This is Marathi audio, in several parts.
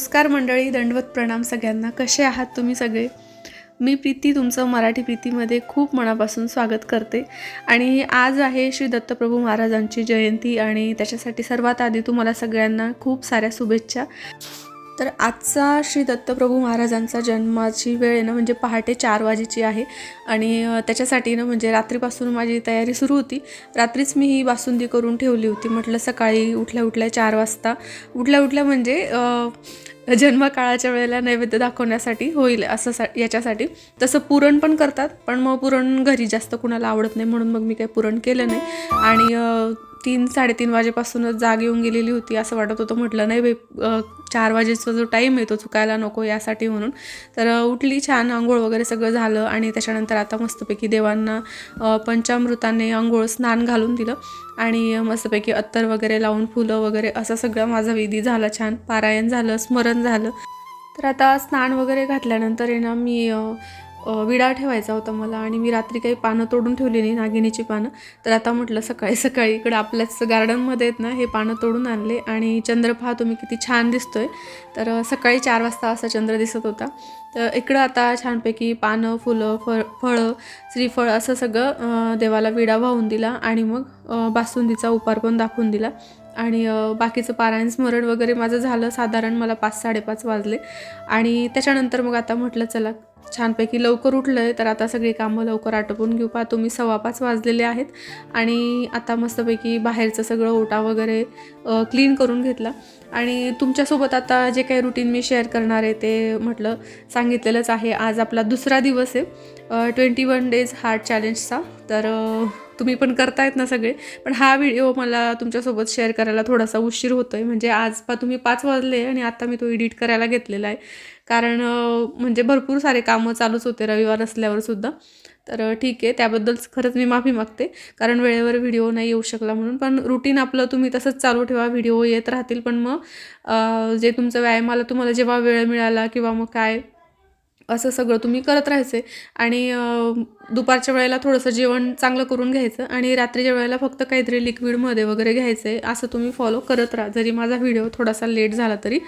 नमस्कार मंडळी दंडवत प्रणाम सगळ्यांना. कसे आहात तुम्ही सगळे? मी प्रीती तुमचं मराठी प्रीतीमध्ये खूप मनापासून स्वागत करते. आणि आज आहे श्री दत्तप्रभू महाराजांची जयंती आणि त्याच्यासाठी सर्वात आधी तुम्हाला सगळ्यांना खूप साऱ्या शुभेच्छा. तर आजचा श्री दत्तप्रभू महाराजांचा जन्माची वेळ आहे ना म्हणजे पहाटे चार वाजेची आहे. आणि त्याच्यासाठी ना म्हणजे रात्रीपासून माझी तयारी सुरू होती. रात्रीच मी ही बासुंदी करून ठेवली होती. म्हटलं सकाळी उठल्या उठल्या चार वाजता. उठल्या उठल्या म्हणजे जन्मकाळाच्या वेळेला नैवेद्य दाखवण्यासाठी होईल असं सा याच्यासाठी. तसं पुरण पण करतात पण मग पुरण घरी जास्त कुणाला आवडत नाही म्हणून मग मी काही पुरण केलं नाही. आणि तीन साडेतीन वाजेपासूनच जाग येऊन गेलेली होती असं वाटत होतं. म्हटलं नाही बाई चार वाजेचा जो टाईम आहे तो चुकायला नको यासाठी म्हणून. तर उठली छान आंघोळ वगैरे सगळं झालं आणि त्याच्यानंतर आता मस्तपैकी देवांना पंचामृताने आंघोळ स्नान घालून दिलं आणि मस्तपैकी अत्तर वगैरे लावून फुलं वगैरे असं सगळं माझा विधी झाला छान. पारायण झालं स्मरण झालं. तर आता स्नान वगैरे घातल्यानंतर आहे ना मी विडा ठेवायचा होता मला आणि मी रात्री काही पानं तोडून ठेवली नाही नागिनीची पानं. तर आता म्हटलं सकाळी सकाळी इकडं आपल्याच गार्डनमध्ये आहेत ना हे पानं तोडून आणले आणि चंद्र पहा तुम्ही किती छान दिसतोय. तर सकाळी चार वाजता असा चंद्र दिसत होता. तर इकडं आता छानपैकी पानं फुलं फळ फळं श्रीफळ असं सगळं देवाला विडा वाहून दिला आणि मग बासुंदीचा उपार पण दाखवून दिला. आणि बाकीचं पारायण स्मरण वगैरे माझं झालं. साधारण मला पाच साडेपाच वाजले आणि त्याच्यानंतर मग आता म्हटलं चला छानपैकी लवकर उठलं आहे तर आता सगळी कामं लवकर आटोपून घेऊ. पहा तुम्ही सव्वा पाच वाजलेले आहेत आणि आता मस्तपैकी बाहेरचं सगळं ओटा वगैरे क्लीन करून घेतला. आणि तुमच्यासोबत आता जे काही रुटीन मी शेअर करणार आहे ते म्हटलं सांगितलेलंच आहे. आज आपला दुसरा दिवस आहे. ट्वेंटी वन डेज हार्ट चॅलेंजचा तर तुम्ही पण करतायत ना सगळे. पण हा व्हिडिओ मला तुमच्यासोबत शेअर करायला थोडासा उशीर होतो आहे म्हणजे आज पा तुम्ही पाच वाजले आणि आता मी तो एडिट करायला घेतलेला आहे. कारण म्हणजे भरपूर सारे कामं चालूच होते रविवार असल्यावर सुद्धा. तर ठीक आहे त्याबद्दल खरंच मी माफी मागते. कारण वेळेवर व्हिडिओ नाही येऊ शकला म्हणून. पण रुटीन आपलं तुम्ही तसंच चालू ठेवा व्हिडिओ येत राहतील. पण मग जे तुमचं व्यायामाला तुम्हाला जेव्हा वेळ मिळाला किंवा मग काय असं सगळं तुम्ही करत राहायचे. आणि दुपारच्या वेळेला थोडंसं जेवण चांगलं करून घ्यायचं आणि रात्रीच्या वेळेला फक्त काहीतरी लिक्विडमध्ये वगैरे घ्यायचं आहे असं तुम्ही फॉलो करत राहा. जरी माझा व्हिडिओ थोडासा लेट झाला तरी.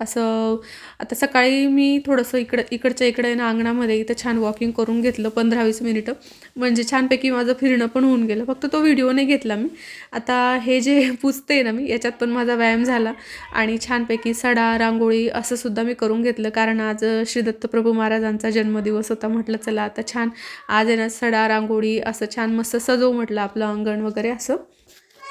असं आता सकाळी मी थोडंसं इकडं इकडच्या इकडे ना अंगणामध्ये इथं छान वॉकिंग करून घेतलं पंधरा वीस मिनिटं म्हणजे छानपैकी माझं फिरणं पण होऊन गेलं. फक्त तो व्हिडिओ नाही घेतला मी. आता हे जे पुसते ना मी याच्यात पण माझा व्यायाम झाला. आणि छानपैकी सडा रांगोळी असं सुद्धा मी करून घेतलं. कारण आज श्री दत्तप्रभू महाराजांचा जन्मदिवस होता म्हटलं चला आता छान. आज आहे सडा रांगोळी असं छान मस्त सजवू म्हटलं आपलं अंगण वगैरे असं.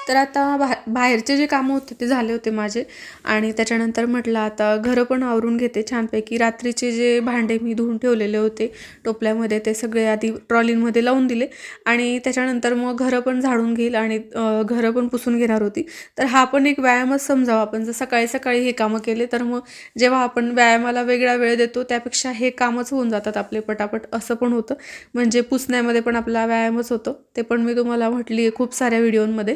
तर आता बा बाहेरचे जे कामं होते ते झाले होते माझे. आणि त्याच्यानंतर म्हटलं आता घरं पण आवरून घेते छानपैकी. रात्रीचे जे भांडे मी धुवून ठेवलेले होते टोपल्यामध्ये ते सगळे आधी ट्रॉलींमध्ये लावून दिले. आणि त्याच्यानंतर मग घरं पण झाडून घेईल आणि घरं पण पुसून घेणार होती. तर हा पण एक व्यायामच समजावा. आपण जर सकाळी सकाळी हे कामं केले तर मग जेव्हा आपण व्यायामाला वेगळा वेळ देतो त्यापेक्षा हे कामच होऊन जातात आपले पटापट. असं पण होतं. म्हणजे पुसण्यामध्ये पण आपला व्यायामच होतो. ते पण मी तुम्हाला म्हटली आहे खूप साऱ्या व्हिडिओंमध्ये.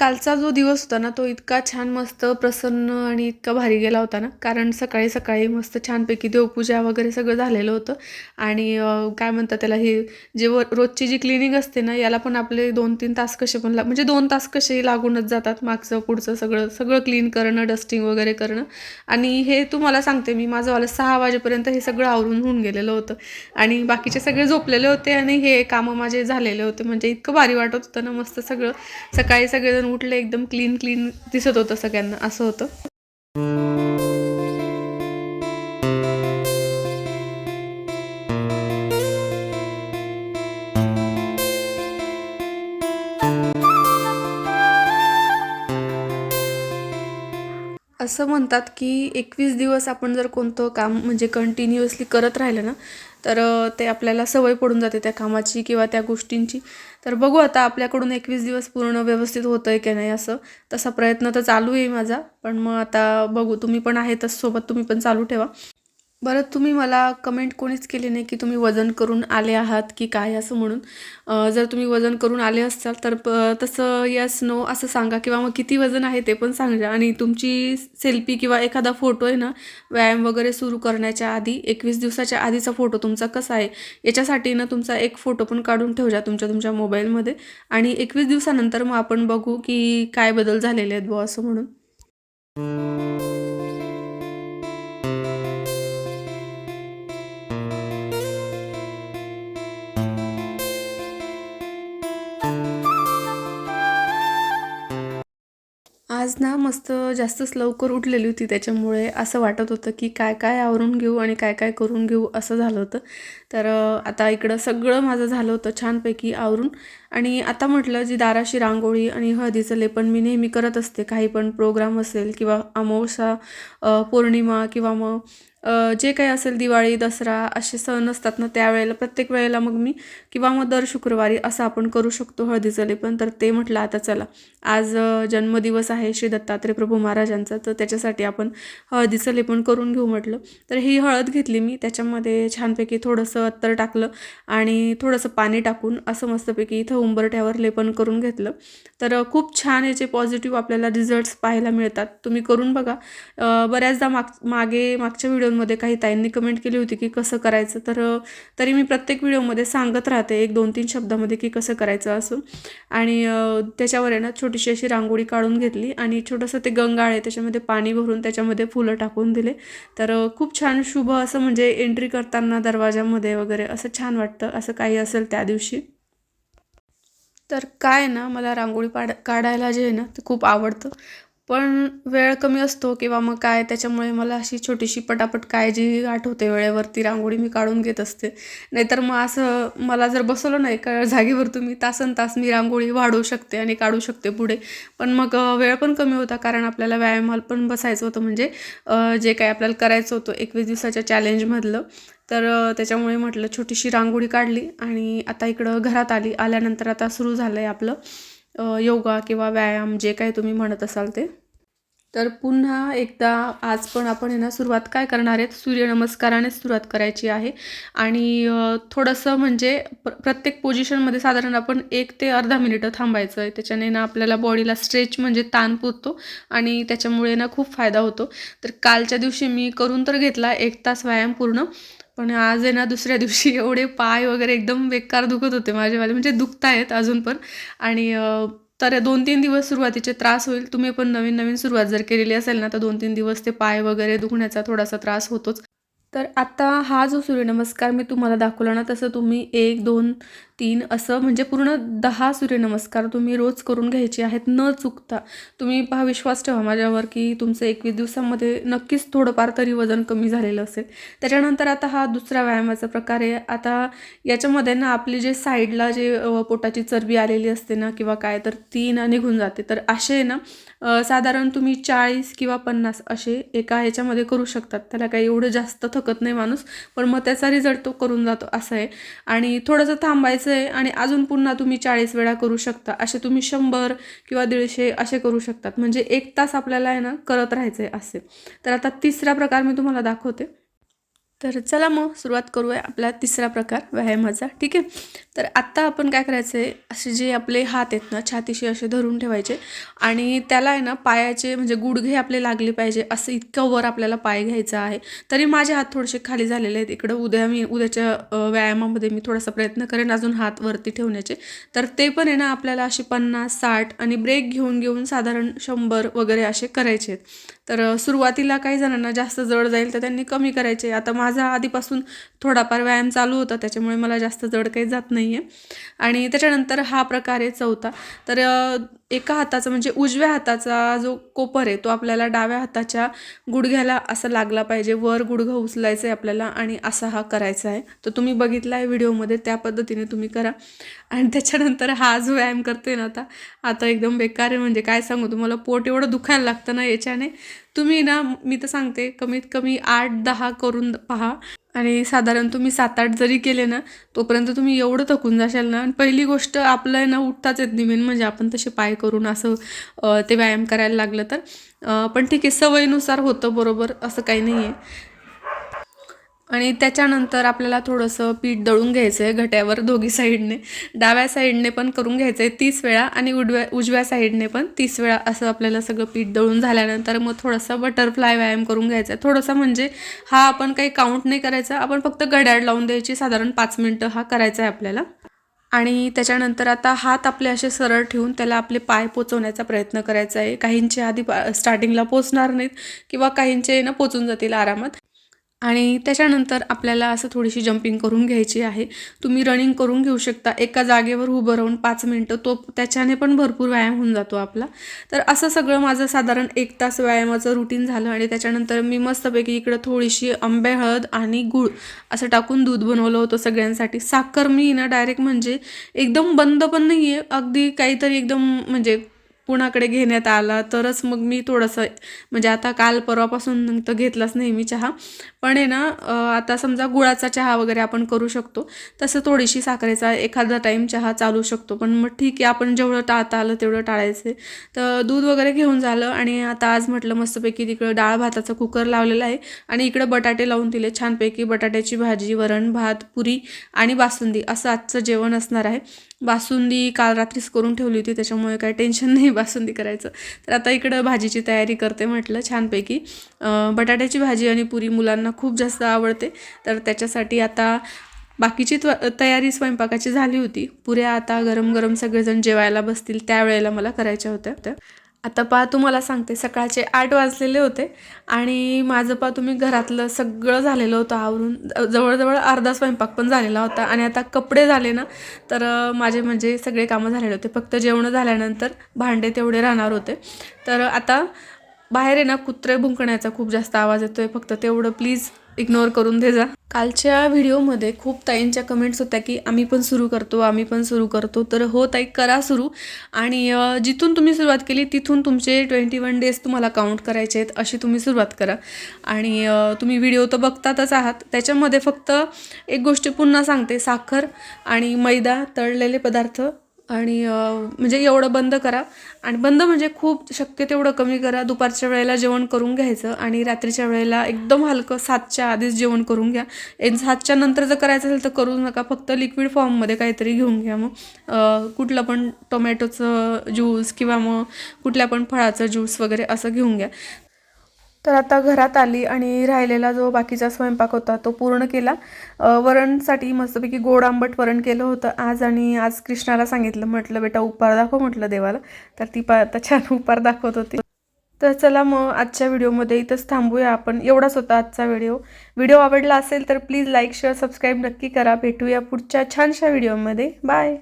कालचा जो दिवस होता ना तो इतका छान मस्त प्रसन्न आणि इतका भारी गेला होता ना. कारण सकाळी सकाळी मस्त छानपैकी देवपूजा वगैरे सगळं झालेलं होतं. आणि काय म्हणतात त्याला हे जे व रोजची जी क्लिनिंग असते ना याला पण आपले दोन तीन तास कसे पण ला म्हणजे दोन तास कसे लागूनच जातात. मागचं पुढचं सगळं सगळं क्लीन करणं डस्टिंग वगैरे करणं. आणि हे तुम्हाला सांगते मी माझं वाला सहा वाजेपर्यंत हे सगळं आवरून होऊन गेलेलं होतं. आणि बाकीचे सगळे झोपलेले होते आणि हे कामं माझे झालेले होते. म्हणजे इतकं भारी वाटत होतं ना मस्त सगळं. सकाळी सगळेजण उठले एकदम क्लीन क्लीन दिसत होतं सगळ्यांना असं होतं. असं म्हणतात की एकवीस दिवस आपण जर कोणतं काम म्हणजे कंटिन्युअसली करत राहिलं ना तर ते आपल्याला सवय पडून जाते त्या कामाची किंवा त्या गोष्टींची. तर बघू आता आपल्याकडून एकवीस दिवस पूर्ण व्यवस्थित होतं आहे की नाही असं. तसा प्रयत्न तर चालू आहे माझा पण मग आता बघू तुम्ही पण आहेतच सोबत तुम्ही पण चालू ठेवा. बरं तुम्ही मला कमेंट कोणीच केली नाही की तुम्ही वजन करून आले आहात की काय असं म्हणून. जर तुम्ही वजन करून आले असाल तर प तसं यस नो असं सांगा किंवा मग किती वजन आहे ते पण सांगा. आणि तुमची सेल्फी किंवा एखादा फोटो आहे ना व्यायाम वगैरे सुरू करण्याच्या आधी एकवीस दिवसाच्या आधीचा फोटो तुमचा कसा आहे याच्यासाठी ना तुमचा एक फोटो पण काढून ठेवजा तुमच्या तुमच्या मोबाईलमध्ये आणि एकवीस दिवसानंतर मग आपण बघू की काय बदल झालेले आहेत बुवा असं म्हणून. आज ना मस्त जास्तच लवकर उठलेली होती त्याच्यामुळे असं वाटत होतं की काय काय आवरून घेऊ आणि काय काय करून घेऊ असं झालं होतं. तर आता इकडं सगळं माझं झालं होतं छानपैकी आवरून. आणि आता म्हटलं जी दाराशी रांगोळी आणि हळदीचं लेपन मी नेहमी करत असते. काही पण प्रोग्राम असेल किंवा अमावस्या पौर्णिमा किंवा मग जे काही असेल दिवाळी दसरा असे सण असतात ना त्यावेळेला प्रत्येक वेळेला मग मी किंवा मग दर शुक्रवारी असं आपण करू शकतो हळदीचं लेपन. तर ते म्हटलं आता चला. आज जन्मदिवस आहे श्री दत्तात्रय प्रभू महाराजांचा तर त्याच्यासाठी आपण हळदीचं लेपन करून घेऊ म्हटलं. तर ही हळद घेतली मी त्याच्यामध्ये छानपैकी थोडंसं अत्तर टाकलं आणि थोडंसं पाणी टाकून असं मस्तपैकी इथं उंबरठ्यावर लेपन करून घेतलं. तर खूप छान याचे पॉझिटिव्ह आपल्याला रिझल्ट्स पाहायला मिळतात. तुम्ही करून बघा. बऱ्याचदा माग मागे मागच्या व्हिडिओ व्हिडिओमध्ये काही ताईंनी कमेंट केली होती की कसं करायचं तर तरी मी प्रत्येक व्हिडिओमध्ये सांगत राहते एक दोन तीन शब्दामध्ये की कसं करायचं असं. आणि त्याच्यावर आहे ना छोटीशी अशी रांगोळी काढून घेतली आणि छोटंसं ते गंगाळ आहे त्याच्यामध्ये पाणी भरून त्याच्यामध्ये फुलं टाकून दिले. तर खूप छान शुभ असं म्हणजे एंट्री करताना दरवाजामध्ये वगैरे असं छान वाटतं असं काही असेल त्या दिवशी. तर काय ना मला रांगोळी पाड काढायला जे आहे ना ते खूप आवडतं. पण वेळ कमी असतो किंवा मग काय त्याच्यामुळे मला अशी छोटीशी पटापट काळजी आठवते वेळेवरती रांगोळी मी काढून घेत असते. नाहीतर मग असं मला जर बसवलं नाही का जागेवर तुम्ही तासन तास मी रांगोळी वाढवू शकते आणि काढू शकते पुढे. पण मग वेळ पण कमी होता कारण आपल्याला व्यायामाला पण बसायचं होतं. म्हणजे जे काही आपल्याला करायचं होतं एकवीस दिवसाच्या चॅलेंजमधलं. तर त्याच्यामुळे म्हटलं छोटीशी रांगोळी काढली आणि आता इकडं घरात आली. आल्यानंतर आता सुरू झालं आहे आपलं योगा किंवा व्यायाम जे काही तुम्ही म्हणत असाल ते. तर पुन्हा एकदा आज पण आपण यांना ना सुरुवात काय करणार आहेत? सूर्यनमस्कारानेच सुरुवात करायची आहे. आणि थोडंसं म्हणजे प्र प्रत्येक पोझिशनमध्ये साधारण आपण एक ते अर्धा मिनिटं थांबायचं आहे त्याच्याने ना आपल्याला बॉडीला स्ट्रेच म्हणजे ताण पुरतो आणि त्याच्यामुळे ना खूप फायदा होतो. तर कालच्या दिवशी मी करून तर घेतला एक तास व्यायाम पूर्ण. पण आज आहे ना दुसऱ्या दिवशी एवढे पाय वगैरे एकदम बेकार दुखत होते माझेवाले म्हणजे दुखतायत अजून पण. आणि तर दोन तीन दिवस सुरुवातीचे त्रास होईल. तुम्ही पण नवीन नवीन सुरुवात जर केलेली असेल ना तर दोन तीन दिवस ते पाय वगैरे दुखण्याचा थोडासा त्रास होतोच. तर आता हा जो सूर्यनमस्कार मी तुम्हाला दाखवला ना तसं तुम्ही एक दोन तीन असं म्हणजे पूर्ण दहा सूर्यनमस्कार तुम्ही रोज करून घ्यायचे आहेत. न चुकता तुम्ही पहा विश्वास ठेवा माझ्यावर की तुमचं एकवीस दिवसामध्ये नक्कीच थोडंफार तरी वजन कमी झालेलं असेल. त्याच्यानंतर आता हा दुसरा व्यायामाचा प्रकार आहे. आता याच्यामध्ये ना आपली जे साईडला जे पोटाची चरबी आलेली असते ना किंवा काय तर ती ना निघून जाते. तर असे ना साधारण तुम्ही चाळीस किंवा पन्नास असे एका ह्याच्यामध्ये करू शकतात. त्याला काही एवढं जास्त थकत नाही माणूस पण मग त्याचा रिझल्ट तो करून जातो. असं आहे. आणि थोडंसं थांबायचं आहे आणि अजून पुन्हा तुम्ही चाळीस वेळा करू शकता. असे तुम्ही शंभर किंवा दीडशे असे करू शकतात. म्हणजे एक तास आपल्याला आहे ना करत राहायचं आहे असे. तर आता तिसरा प्रकार मी तुम्हाला दाखवते. तर चला मग सुरुवात करूया आपला तिसरा प्रकार व्यायामाचा. ठीक आहे? तर आत्ता आपण काय करायचं आहे असे जे आपले हात आहेत ना छातीशी असे धरून ठेवायचे आणि त्याला आहे ना पायाचे म्हणजे गुडघे आपले लागले पाहिजे असं इतकं वर आपल्याला पाय घ्यायचा आहे. तरी माझे हात थोडेसे खाली झालेले आहेत. इकडं उद्या मी उद्याच्या व्यायामामध्ये मी थोडासा प्रयत्न करेन अजून हात वरती ठेवण्याचे. तर ते पण आहे ना आपल्याला असे पन्नास साठ आणि ब्रेक घेऊन घेऊन साधारण शंभर वगैरे असे करायचे आहेत. तर सुरुवातीला काही जणांना जास्त जड जाईल तर त्यांनी कमी करायचे. आता माझा आधीपासून थोडाफार व्यायाम चालू होता त्याच्यामुळे मला जास्त जड काही जात नाही. आहे आणि त्याच्यानंतर हा प्रकार आहे चौथा. तर एका हाताचा म्हणजे उजव्या हाताचा जो कोपर आहे तो आपल्याला डाव्या हाताच्या गुडघ्याला असा लागला पाहिजे. वर गुडघं उचलायचं आहे आपल्याला आणि असा हा करायचा आहे. तर तुम्ही बघितला आहे व्हिडिओमध्ये त्या पद्धतीने तुम्ही करा. आणि त्याच्यानंतर हा जो व्यायाम करते ना आता आता एकदम बेकार आहे. म्हणजे काय सांगू तुम्हाला पोट एवढं दुखायला लागतं ना याच्याने. तुम्ही ना मी तर सांगते कमीत कमी आठ दहा करून पहा. आणि साधारण तुम्ही सात आठ जरी केले ना तोपर्यंत तुम्ही एवढं थकून जाशाल ना. आणि पहिली गोष्ट आपलं आहे ना उठताच येत नाही मेन. म्हणजे आपण तसे पाय करून असं ते व्यायाम करायला लागलं तर. पण ठीक आहे सवयीनुसार होतं बरोबर असं काही नाही आहे आणि त्याच्यानंतर आपल्याला थोडंसं पीठ दळून घ्यायचं आहे घट्यावर दोघी साईडने. डाव्या साईडने पण करून घ्यायचं आहे तीस वेळा आणि उडव्या उजव्या साईडने पण तीस वेळा असं आपल्याला सगळं पीठ दळून झाल्यानंतर मग थोडंसं बटरफ्लाय व्यायाम करून घ्यायचा आहे थोडंसं म्हणजे हा आपण काही काउंट नाही करायचा आपण फक्त घड्याळ लावून द्यायची साधारण पाच मिनटं हा करायचा आहे आपल्याला. आणि त्याच्यानंतर आता हात आपले असे सरळ ठेवून त्याला आपले पाय पोचवण्याचा प्रयत्न करायचा आहे काहींचे आधी पा स्टार्टिंगला पोचणार नाहीत किंवा काहींचे ना पोचून जातील आरामात. आणि त्याच्यानंतर आपल्याला असं थोडीशी जंपिंग करून घ्यायची आहे. तुम्ही रनिंग करून घेऊ शकता. एका जागेवर उभं राहून पाच मिनटं तो त्याच्याने पण भरपूर व्यायाम होऊन जातो आपला. तर असं सगळं माझं साधारण एक तास व्यायामाचं रुटीन झालं आणि त्याच्यानंतर मी मस्तपैकी इकडं थोडीशी आंबे हळद आणि गूळ असं टाकून दूध बनवलं होतं सगळ्यांसाठी. साखर मी ना डायरेक्ट म्हणजे एकदम बंद पण नाही आहे अगदी काहीतरी एकदम म्हणजे कुणाकडे घेण्यात आला तरच मग मी थोडंसं म्हणजे आता काल परवापासून तर घेतलाच नाही मी चहा. पण आहे ना आता समजा गुळाचा चहा वगैरे आपण करू शकतो तसं थोडीशी साखरेचा एखादा टाईम चहा चालू शकतो. पण मग ठीक आहे आपण जेवढं टाळता आलं तेवढं टाळायचं. तर दूध वगैरे घेऊन झालं आणि आता आज म्हटलं मस्तपैकी तिकडं डाळ भाताचा कुकर लावलेला आहे आणि इकडं बटाटे लावून दिले. छानपैकी बटाट्याची भाजी वरण भात पुरी आणि बासुंदी असं आजचं जेवण असणार आहे. बासुंदी काल रात्रीच करून ठेवली होती त्याच्यामुळे काही टेन्शन नाही बासुंदी करायचं. तर आता इकडं भाजीची तयारी करते म्हटलं छानपैकी. बटाट्याची भाजी आणि पुरी मुलांना खूप जास्त आवडते. तर त्याच्यासाठी आता बाकीची त्व तयारी स्वयंपाकाची झाली होती. पुऱ्या आता गरम गरम सगळेजण जेवायला बसतील त्यावेळेला मला करायच्या होत्या. त्या आता पहा तुम्हाला सांगते सकाळचे आठ वाजलेले होते आणि माझं पहा तुम्ही घरातलं सगळं झालेलं होतं आवरून. जवळजवळ अर्धा स्वयंपाक पण झालेला होता आणि आता कपडे झाले ना तर माझे म्हणजे सगळे कामं झालेले होते. फक्त जेवणं झाल्यानंतर भांडे तेवढे राहणार होते. तर आता बाहेर आहे ना कुत्रे भुंकण्याचा खूप जास्त आवाज येतो आहे फक्त तेवढं प्लीज इग्नोर करून दे जा. कालच्या व्हिडिओमध्ये खूप ताईंच्या कमेंट्स होत्या की आम्ही पण सुरू करतो आम्ही पण सुरू करतो. तर हो ताई करा सुरू. आणि जिथून तुम्ही सुरुवात केली तिथून तुमचे ट्वेंटी वन डेज तुम्हाला काउंट करायचे आहेत अशी तुम्ही सुरुवात करा. आणि तुम्ही व्हिडिओ तर बघतातच आहात. त्याच्यामध्ये फक्त एक गोष्ट पुन्हा सांगते साखर आणि मैदा तळलेले पदार्थ आणि म्हणजे एवढं बंद करा. आणि बंद म्हणजे खूप शक्य तेवढं कमी करा. दुपारच्या वेळेला जेवण करून घ्यायचं आणि रात्रीच्या वेळेला एकदम हलकं सातच्या आधीच जेवण करून घ्या. एक सातच्या नंतर जर करायचं असेल तर करू नका. फक्त लिक्विड फॉर्ममध्ये काहीतरी घेऊन घ्या मग. कुठलं पण टोमॅटोचं ज्यूस किंवा मग कुठल्या पण फळाचं ज्यूस वगैरे असं घेऊन घ्या. तर आता घरात आली आणि राहिलेला जो बाकीचा स्वयंपाक होता तो पूर्ण केला. वरणसाठी मस्तपैकी गोड आंबट वरण केलं होतं आज आणि आज कृष्णाला सांगितलं म्हटलं बेटा उपार दाखव म्हटलं देवाला. तर ती पा आता छान उपार दाखवत होती. तर चला मग आजच्या व्हिडिओमध्ये इथंच थांबूया आपण. एवढाच होता आजचा व्हिडिओ. व्हिडिओ आवडला असेल तर प्लीज लाईक शेअर सबस्क्राईब नक्की करा. भेटूया पुढच्या छानशा व्हिडिओमध्ये. बाय!